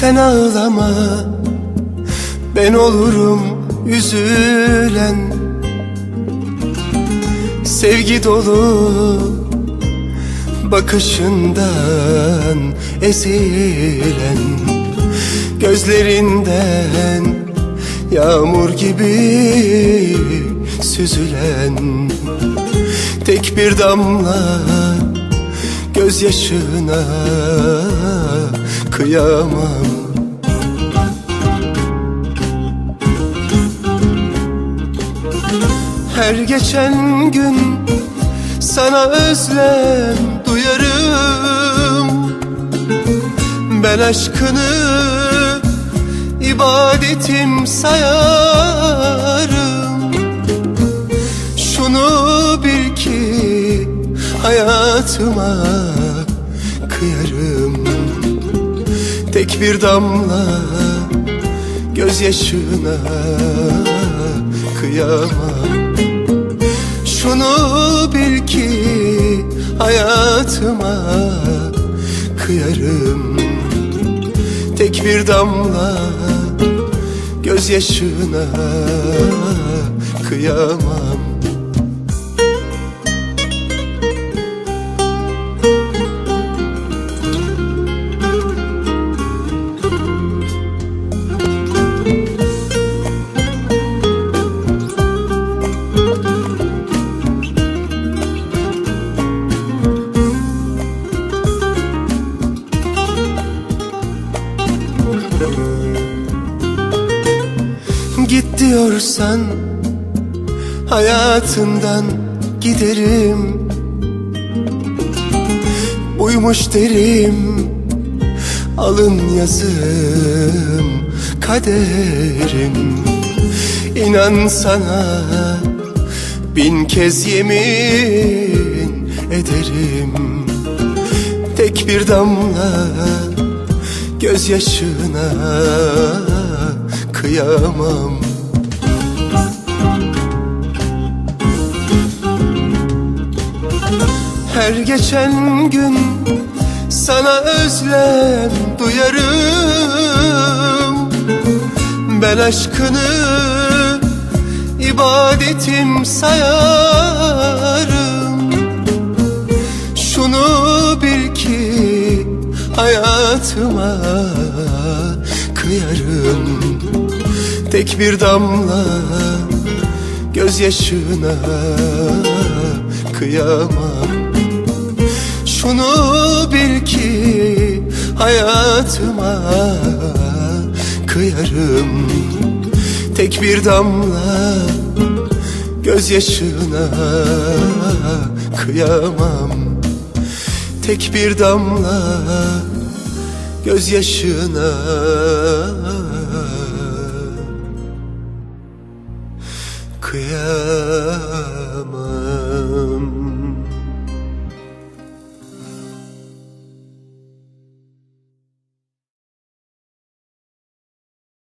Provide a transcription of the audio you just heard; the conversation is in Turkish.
Sen ağlama. Ben olurum üzülen. Sevgi dolu Bakışından ezilen Gözlerinden Yağmur gibi süzülen. Tek bir damla gözyaşına kıyamam. Her geçen gün sana özlem duyarım. Ben aşkını ibadetim sayarım. Şunu bil ki hayatıma kıyarım Tek bir damla gözyaşına kıyamam. Şunu bil ki hayatıma kıyarım. Tek bir damla gözyaşına kıyamam Git diyorsan hayatından giderim. Buymuş derim alın yazım kaderim. İnan sana bin kez yemin ederim. Tek bir damla gözyaşına kıyamam. Her geçen gün sana özlem duyarım. Ben aşkını ibadetim sayarım hayatıma kıyarım. Tek bir damla gözyaşına kıyamam. Şunu bil ki hayatıma kıyarım. Tek bir damla gözyaşına kıyamam. Tek bir damla gözyaşına. Kıyamam